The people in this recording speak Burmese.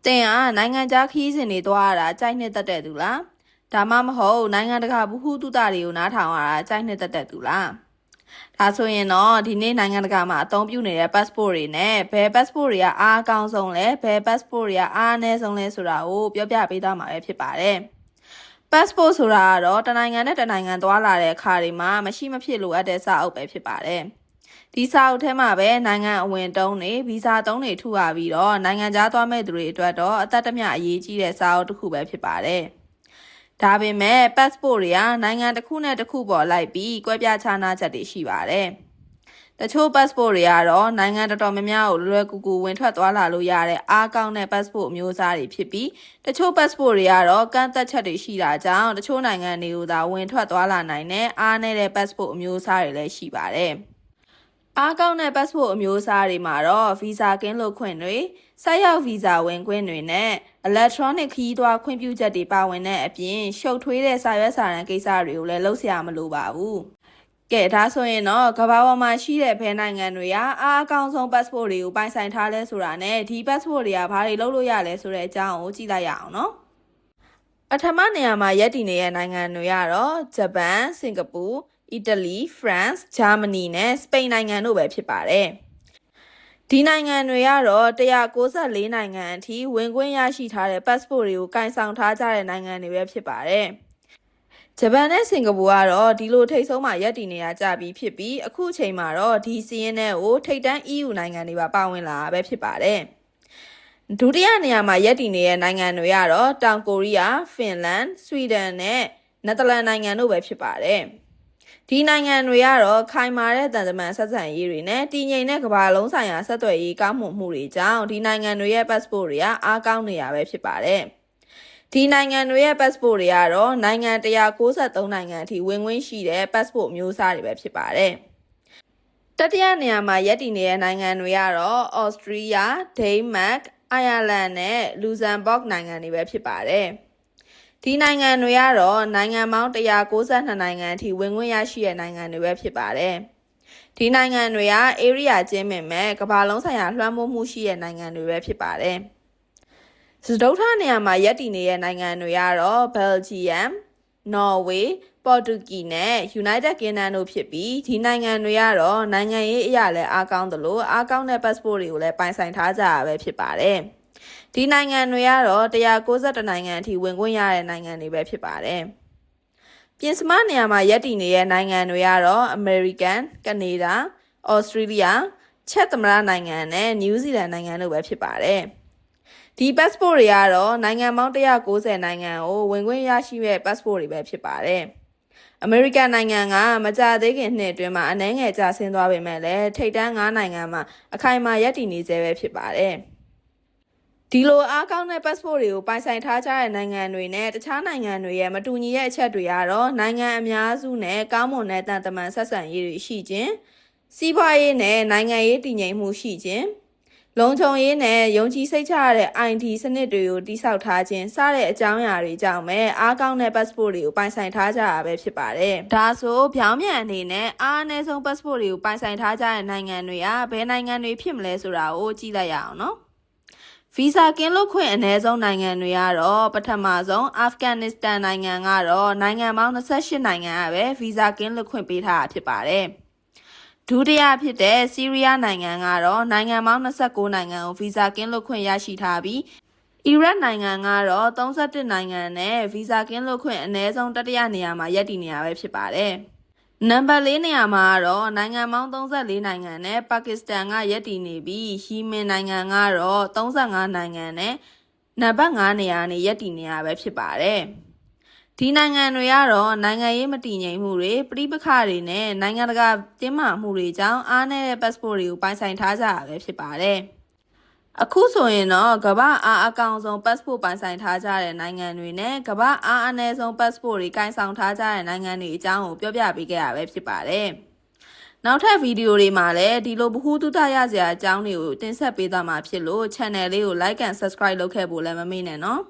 ။တင်ကနိုင်ငံခြားခီးစဉ်တွေသွားရတာကြိုက်နှစ်သက်တဲ့သူလား။ဒါမှမဟုတ်နိုင်ငံတကာဘူးဟုတုတတွေကိုနားထောင်ရတာကြိုက်နှစ်သက်တဲ့သူလား။ဒါဆိုရင်တော့ဒီနေ့နိုင်ငံတကာမှာအသုံးပြုနေတဲ့ passport တွေနဲ့ဘယ် passport တွေကအားအကောင်းဆုံးလဲဘယ် passport တွေကအားအနည်းဆုံးလဲဆိုတာကိုပြောပြပေးသွားမှာပဲဖြစ်ပါတယ်။ passport ဆိုတာကတော့တစ်နိုင်ငံနဲ့တစ်နိုင်ငံသွားလာတဲ့အခါတွေမှာမရှိမဖြစ်လိုအပ်တဲ့စာအုပ်ပဲဖြစ်ပါတယ်။ ဒီစာအုပ်ထဲမှာပဲနိုင်ငံအဝင်တုံးတွေဗီဇာတုံးတွေထုရပြီးတော့နိုင်ငံခြားသွားမဲ့သူတွေအတွက်တော့အသက်တမျှအရေးကြီးတဲ့စာအုပ်တစ်ခုပဲဖြစ်ပါတယ်။ဒါပေမဲ့ passport တွေကနိုင်ငံတစ်ခုနဲ့တစ်ခုပေါ်လိုက်ပြီးကွဲပြားခြားနားချက်တွေရှိပါတယ်။တချို့ passport တွေကတော့နိုင်ငံတော်တော်များများကိုလွယ်ကူကူဝင်ထွက်သွားလာလို့ရတဲ့အားကောင်းတဲ့ passport အမျိုးအစားတွေဖြစ်ပြီးတချို့ passport တွေကတော့ကန့်သက်ချက်တွေရှိတာကြောင့်တချို့နိုင်ငံတွေကိုသာဝင်ထွက်သွားလာနိုင်တဲ့အားနည်းတဲ့ passport အမျိုးအစားတွေလည်းရှိပါတယ်။ အားကောင်းတဲ့ passport အမျိုးအစားတွေမှာတော့ visa ကင်းလွတ်ခွင့်တွေဆိုက်ရောက် visa ဝင်ခွင့်တွေနဲ့ electronic ခီးသွွားခွင့်ပြုချက်တွေပါဝင်တဲ့အပြင်ရှုပ်ထွေးတဲ့စာရွက်စာတမ်းကိစ္စတွေကိုလည်းလုပ်ဆရာမလိုပါဘူး။ကဲဒါဆိုရင်တော့ကမ္ဘာပေါ်မှာရှိတဲ့ဘယ်နိုင်ငံတွေကအားအကောင်းဆုံး passport တွေကိုပိုင်ဆိုင်ထားလဲဆိုတာနဲ့ဒီ passport တွေကဘာတွေလုပ်လို့ရလဲဆိုတဲ့အကြောင်းကိုကြည့်လိုက်ရအောင်နော်ပထမနေရာမှာရပ်တည်နေတဲ့နိုင်ငံတွေကတော့ဂျပန်စင်ကာပူ အီတလီဖရန့်စ်ဂျာမနီနဲ့စပိန်နိုင်ငံတို့ပဲဖြစ်ပါတယ်ဒီနိုင်ငံတွေကတော့194နိုင်ငံအထိဝင်ခွင့်ရရှိထားတဲ့ passport တွေကိုကင်ဆောင်ထားကြတဲ့နိုင်ငံတွေပဲဖြစ်ပါတယ်။ဂျပန်နဲ့စင်ကာပူကတော့ဒီလိုထိတ်ဆုံးမှာရပ်တည်နေရကြပြီးဖြစ်ပြီးအခုအချိန်မှာတော့ဒီစီးရင်တဲ့ကိုထိတ်တန်း EU နိုင်ငံတွေပါပါဝင်လာတာပဲဖြစ်ပါတယ်။ဒုတိယနေရာမှာရပ်တည်နေတဲ့နိုင်ငံတွေကတော့တောင်ကိုရီးယား၊ဖင်လန်၊ဆွီဒင်နဲ့နယ်သာလန်နိုင်ငံတို့ပဲဖြစ်ပါတယ်။ ဒီနိုင်ငံတွေကတော့ခိုင်မာတဲ့တန်တမန်ဆက်ဆံရေးတွေနဲ့တည်ငြိမ်တဲ့ကမ္ဘာလုံးဆိုင်ရာဆက်သွယ်ရေးကောင်းမွန်မှုတွေကြောင့်ဒီနိုင်ငံတွေရဲ့ passport တွေကအားကောင်းနေရပဲဖြစ်ပါတယ်။ဒီနိုင်ငံတွေရဲ့ passport တွေကတော့နိုင်ငံ193နိုင်ငံအထိဝင်ဝင်ရှိတဲ့ passport မျိုးစားတွေပဲဖြစ်ပါတယ်။တတိယနေရာမှာရပ်တည်နေတဲ့နိုင်ငံတွေကတော့ Austria, Denmark, Ireland နဲ့ Luxembourg နိုင်ငံတွေပဲဖြစ်ပါတယ်။ ဒီနိုင်ငံတွေကတော့နိုင်ငံပေါင်း192နိုင်ငံအထိဝင်ခွင့်ရရှိတဲ့နိုင်ငံတွေပဲဖြစ်ပါတယ်။ဒီနိုင်ငံတွေက area ကျင်းပင်မဲ့ကမ္ဘာလုံးဆိုင်ရာလွှမ်းမိုးမှုရှိတဲ့နိုင်ငံတွေပဲဖြစ်ပါတယ်။စတုထနေရာမှာရပ်တည်နေတဲ့နိုင်ငံတွေကတော့ Belgium, Norway, Portugal နဲ့ United Kingdom တို့ဖြစ်ပြီးဒီနိုင်ငံတွေကတော့နိုင်ငံရေးအရာလည်းအားကောင်းသလိုအားကောင်းတဲ့ passport တွေကိုလည်းပိုင်ဆိုင်ထားကြရပဲဖြစ်ပါတယ်။ ဒီနိုင်ငံတွေကတော့192နိုင်ငံအထိဝင်ခွင့်ရတဲ့နိုင်ငံတွေပဲဖြစ်ပါတယ်။ပြင်စမနေရာမှာရပ်တည်နေတဲ့နိုင်ငံတွေကတော့ American, Canada, Australia, ချက်သမရနိုင်ငံနဲ့ New Zealand နိုင်ငံတို့ပဲဖြစ်ပါတယ်။ဒီ passport တွေကတော့နိုင်ငံပေါင်း190နိုင်ငံကိုဝင်ခွင့်ရရှိတဲ့ passport တွေပဲဖြစ်ပါတယ်။ American နိုင်ငံကမကြသေးခင်နှစ်အတွင်းမှာအနှဲငယ်ကျဆင်းသွားပေမဲ့လည်းထိပ်တန်း9နိုင်ငံမှာအခိုင်အမာရပ်တည်နေသေးပဲဖြစ်ပါတယ်။ ဒီလိုအားကောင်းတဲ့ passport တွေကိုပိုင်ဆိုင်ထားကြတဲ့နိုင်ငံတွေနဲ့တခြားနိုင်ငံတွေရဲ့မတူညီတဲ့အချက်တွေကတော့နိုင်ငံအများစုနဲ့ကောင်းမွန်တဲ့တန်တမန်ဆက်ဆံရေးတွေရှိခြင်းစီးပွားရေးနဲ့နိုင်ငံရေးတည်ငြိမ်မှုရှိခြင်းလုံခြုံရေးနဲ့ယုံကြည်စိတ်ချရတဲ့ ID စနစ်တွေကိုတိစောက်ထားခြင်းစတဲ့အကြောင်းအရာတွေကြောင့်ပဲအားကောင်းတဲ့ passport တွေကိုပိုင်ဆိုင်ထားကြတာပဲဖြစ်ပါတယ်။ဒါဆိုဗျောင်းမြန်အနေနဲ့အားအနည်းဆုံး passport တွေကိုပိုင်ဆိုင်ထားကြတဲ့နိုင်ငံတွေကဘယ်နိုင်ငံတွေဖြစ်မလဲဆိုတာကိုကြည့်လိုက်ရအောင်နော်။ ဗီဇာကင်းလွတ်ခွင့်အ ਨੇ ဆုံးနိုင်ငံတွေကတော့ပထမဆုံးအာဖဂန်နစ္စတန်နိုင်ငံကတော့နိုင်ငံပေါင်း28နိုင်ငံကပဲဗီဇာကင်းလွတ်ခွင့်ပေးထားတာဖြစ်ပါတယ်။ဒုတိယဖြစ်တဲ့ဆီးရီးယားနိုင်ငံကတော့နိုင်ငံပေါင်း29နိုင်ငံကိုဗီဇာကင်းလွတ်ခွင့်ရရှိထားပြီးအီရတ်နိုင်ငံကတော့31နိုင်ငံနဲ့ဗီဇာကင်းလွတ်ခွင့်အ ਨੇ ဆုံးတတိယနေရာမှာရပ်တည်နေရပဲဖြစ်ပါတယ်။ နံပါတ်၄နေရာမှာတော့နိုင်ငံပေါင်း34နိုင်ငံနဲ့ပါကစ္စတန်ကရပ်တည်နေပြီးဟီမင်နိုင်ငံကတော့35နိုင်ငံနဲ့နံပါတ်5နေရာနဲ့ရပ်တည်နေရပဲဖြစ်ပါတယ်။ဒီနိုင်ငံတွေကတော့နိုင်ငံရေးမတည်ငြိမ်မှုတွေပြည်ပခါတွေနဲ့နိုင်ငံတကာတင်းမာမှုတွေကြောင့်အားနည်းတဲ့ passport တွေကိုပိုင်ဆိုင်ထားကြရပဲဖြစ်ပါတယ်။ အခုဆိုရင်တော့ကမ္ဘာအားအကောင်ဆုံး passport ပိုင်ဆိုင်ထားကြတဲ့နိုင်ငံတွေနဲ့ကမ္ဘာအားအနည်းဆုံး passport တွေကင်ဆောင်ထားကြတဲ့နိုင်ငံတွေအကြောင်းကိုပြောပြပေးခဲ့ရပဲဖြစ်ပါတယ်။နောက်ထပ်ဗီဒီယိုတွေမှာလည်းဒီလိုဗဟုသုတရစရာအကြောင်းတွေကိုတင်ဆက်ပေးသွားမှာဖြစ်လို့ channel လေးကို like and subscribe လုပ်ခဲ့ဖို့လည်းမမေ့နဲ့နော်။